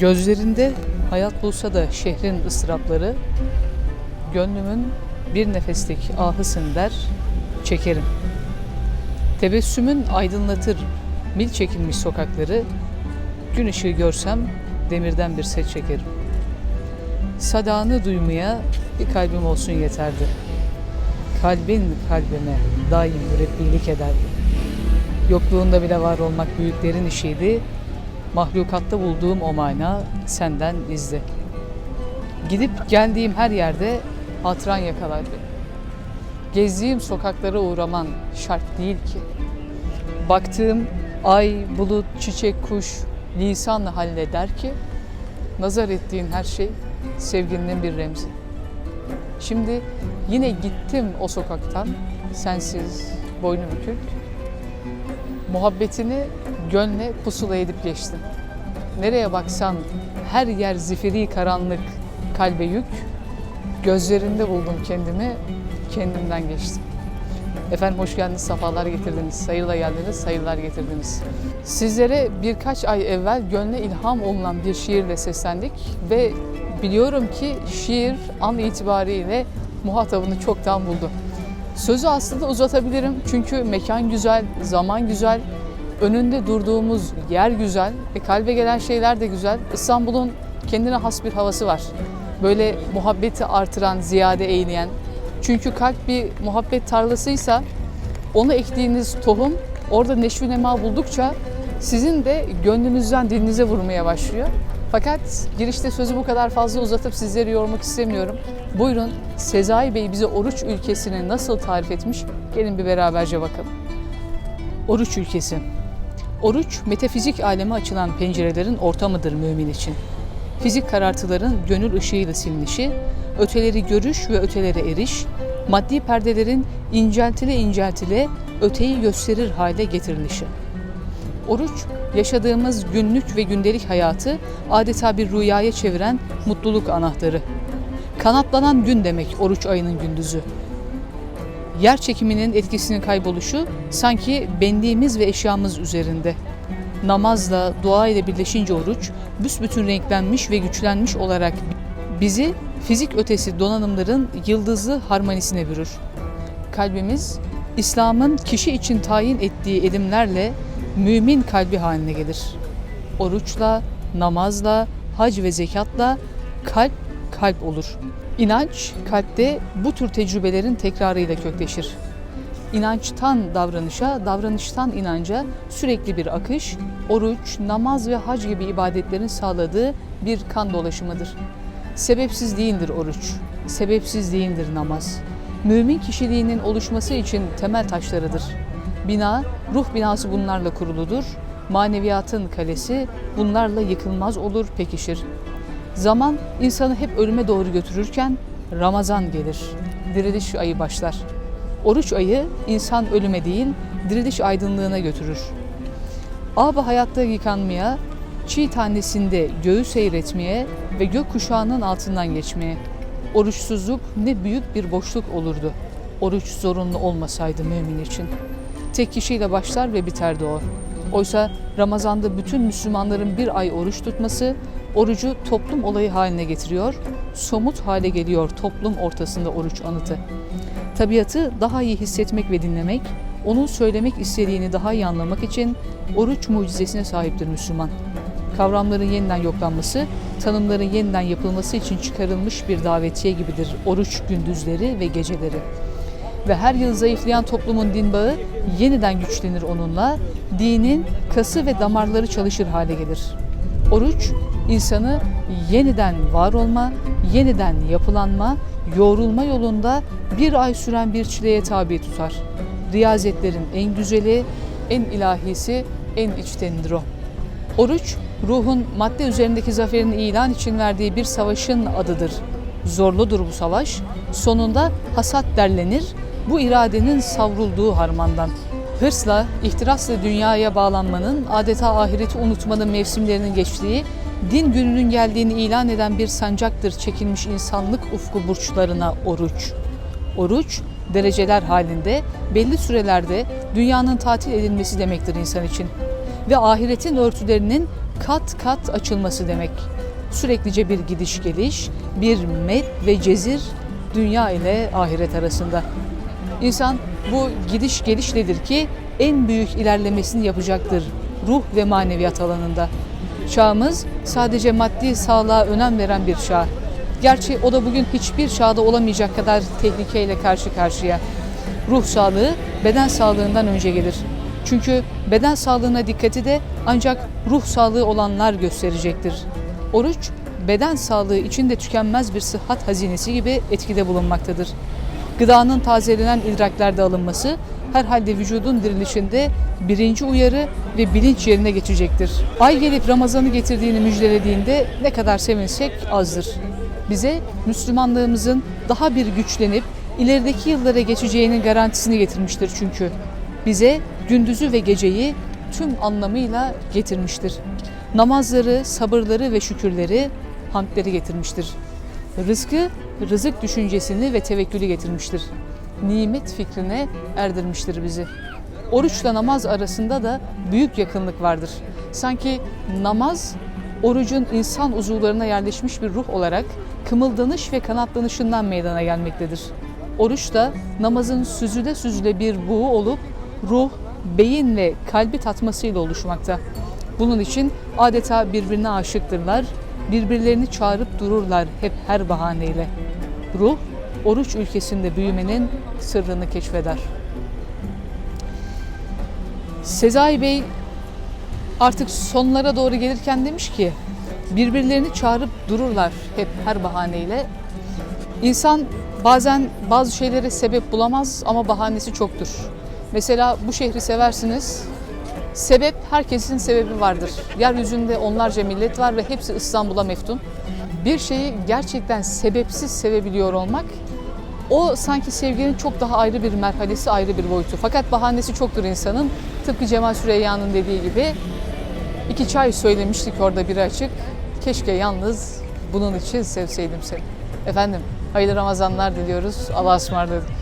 Gözlerinde hayat bulsa da şehrin ıstırapları, gönlümün bir nefeslik ahısın der, çekerim. Tebessümün aydınlatır mil çekilmiş sokakları, gün ışığı görsem demirden bir set çekerim. Sadağını duymaya bir kalbim olsun yeterdi. Kalbin kalbime daim mürebbilik ederdi. Yokluğunda bile var olmak büyüklerin işiydi. Mahlukatta bulduğum o mana senden izdi. Gidip geldiğim her yerde hatıran yakalar beni. Gezdiğim sokaklara uğraman şart değil ki. Baktığım ay, bulut, çiçek, kuş lisanla halleder ki nazar ettiğin her şey sevginin bir remzi. Şimdi yine gittim o sokaktan sensiz, boynu bükük. Muhabbetini gönle pusula edip geçtim. Nereye baksan her yer zifiri karanlık, kalbe yük. Gözlerinde buldum kendimi, kendimden geçtim. Efendim hoş geldiniz, sefalar getirdiniz. Hayırla geldiniz, hayırlar getirdiniz. Sizlere birkaç ay evvel gönle ilham olunan bir şiirle seslendik ve biliyorum ki şiir an itibariyle muhatabını çoktan buldu. Sözü aslında uzatabilirim çünkü mekan güzel, zaman güzel, önünde durduğumuz yer güzel ve kalbe gelen şeyler de güzel. İstanbul'un kendine has bir havası var. Böyle muhabbeti artıran, ziyade eğleyen. Çünkü kalp bir muhabbet tarlasıysa onu ektiğiniz tohum orada neşvi nema buldukça sizin de gönlünüzden dilinize vurmaya başlıyor. Fakat girişte sözü bu kadar fazla uzatıp sizleri yormak istemiyorum. Buyurun Sezai Bey bize oruç ülkesini nasıl tarif etmiş? Gelin bir beraberce bakalım. Oruç ülkesi. Oruç, metafizik aleme açılan pencerelerin ortamıdır mümin için. Fizik karartıların gönül ışığıyla silinişi, öteleri görüş ve ötelere eriş, maddi perdelerin inceltile inceltile öteyi gösterir hale getirilişi. Oruç, yaşadığımız günlük ve gündelik hayatı adeta bir rüyaya çeviren mutluluk anahtarı. Kanatlanan gün demek oruç ayının gündüzü. Yer çekiminin etkisinin kayboluşu sanki benliğimiz ve eşyamız üzerinde. Namazla, dua ile birleşince oruç, büsbütün renklenmiş ve güçlenmiş olarak bizi fizik ötesi donanımların yıldızlı harmonisine bürür. Kalbimiz, İslam'ın kişi için tayin ettiği edimlerle mümin kalbi haline gelir. Oruçla, namazla, hac ve zekatla kalp kalp olur. İnanç kalpte bu tür tecrübelerin tekrarıyla kökleşir. İnançtan davranışa, davranıştan inanca sürekli bir akış, oruç, namaz ve hac gibi ibadetlerin sağladığı bir kan dolaşımıdır. Sebepsiz değildir oruç, sebepsiz değildir namaz. Mümin kişiliğinin oluşması için temel taşlarıdır. Bina, ruh binası bunlarla kuruludur. Maneviyatın kalesi bunlarla yıkılmaz olur, pekişir. Zaman insanı hep ölüme doğru götürürken Ramazan gelir. Diriliş ayı başlar. Oruç ayı insan ölüme değil, diriliş aydınlığına götürür. Aba hayatta yıkanmaya, çiğ tanesinde göğü seyretmeye ve gök kuşağının altından geçmeye. Oruçsuzluk ne büyük bir boşluk olurdu. Oruç zorunlu olmasaydı mümin için. Tek kişiyle başlar ve biterdi o. Oysa Ramazan'da bütün Müslümanların bir ay oruç tutması orucu toplum olayı haline getiriyor, somut hale geliyor toplum ortasında oruç anıtı. Tabiatı daha iyi hissetmek ve dinlemek, onun söylemek istediğini daha iyi anlamak için oruç mucizesine sahiptir Müslüman. Kavramların yeniden yoklanması, tanımların yeniden yapılması için çıkarılmış bir davetiye gibidir oruç gündüzleri ve geceleri. Ve her yıl zayıflayan toplumun din bağı yeniden güçlenir onunla, dinin kası ve damarları çalışır hale gelir. Oruç, insanı yeniden var olma, yeniden yapılanma, yoğrulma yolunda bir ay süren bir çileye tabi tutar. Riyazetlerin en güzeli, en ilahisi, en içtenidir o. Oruç, ruhun madde üzerindeki zaferini ilan için verdiği bir savaşın adıdır. Zorludur bu savaş. Sonunda hasat derlenir, bu iradenin savrulduğu harmandan. Hırsla, ihtirasla dünyaya bağlanmanın, adeta ahireti unutmanın mevsimlerinin geçtiği, din gününün geldiğini ilan eden bir sancaktır çekilmiş insanlık ufku burçlarına oruç. Oruç, dereceler halinde, belli sürelerde dünyanın tatil edilmesi demektir insan için. Ve ahiretin örtülerinin kat kat açılması demek. Süreklice bir gidiş geliş, bir met ve cezir dünya ile ahiret arasında. İnsan bu gidiş gelişledir ki en büyük ilerlemesini yapacaktır ruh ve maneviyat alanında. Çağımız sadece maddi sağlığa önem veren bir çağ. Gerçi o da bugün hiçbir çağda olamayacak kadar tehlikeyle karşı karşıya. Ruh sağlığı beden sağlığından önce gelir. Çünkü beden sağlığına dikkati de ancak ruh sağlığı olanlar gösterecektir. Oruç, beden sağlığı için de tükenmez bir sıhhat hazinesi gibi etkide bulunmaktadır. Gıdanın tazelenen idraklerde alınması herhalde vücudun dirilişinde birinci uyarı ve bilinç yerine geçecektir. Ay gelip Ramazan'ı getirdiğini müjdelediğinde ne kadar sevinsek azdır. Bize Müslümanlığımızın daha bir güçlenip ilerideki yıllara geçeceğinin garantisini getirmiştir çünkü. Bize gündüzü ve geceyi tüm anlamıyla getirmiştir. Namazları, sabırları ve şükürleri, hamdleri getirmiştir. Rızkı, rızık düşüncesini ve tevekkülü getirmiştir. Nimet fikrine erdirmiştir bizi. Oruçla namaz arasında da büyük yakınlık vardır. Sanki namaz orucun insan uzuvlarına yerleşmiş bir ruh olarak kımıldanış ve kanatlanışından meydana gelmektedir. Oruç da namazın süzüle süzüle bir buğu olup ruh, beyin ve kalbi tatmasıyla oluşmakta. Bunun için adeta birbirine aşıktırlar, birbirlerini çağırıp dururlar hep her bahaneyle. Ruh, oruç ülkesinde büyümenin sırrını keşfeder. Sezai Bey artık sonlara doğru gelirken demiş ki birbirlerini çağırıp dururlar hep her bahaneyle. İnsan bazen bazı şeylere sebep bulamaz ama bahanesi çoktur. Mesela bu şehri seversiniz. Sebep herkesin sebebi vardır. Yeryüzünde onlarca millet var ve hepsi İstanbul'a meftun. Bir şeyi gerçekten sebepsiz sevebiliyor olmak o sanki sevginin çok daha ayrı bir merhalesi, ayrı bir boyutu. Fakat bahanesi çoktur insanın. Tıpkı Cemal Süreyya'nın dediği gibi iki çay söylemiştik orada biri açık. Keşke yalnız bunun için sevseydim seni. Efendim hayırlı Ramazanlar diliyoruz. Allah'a ısmarladık.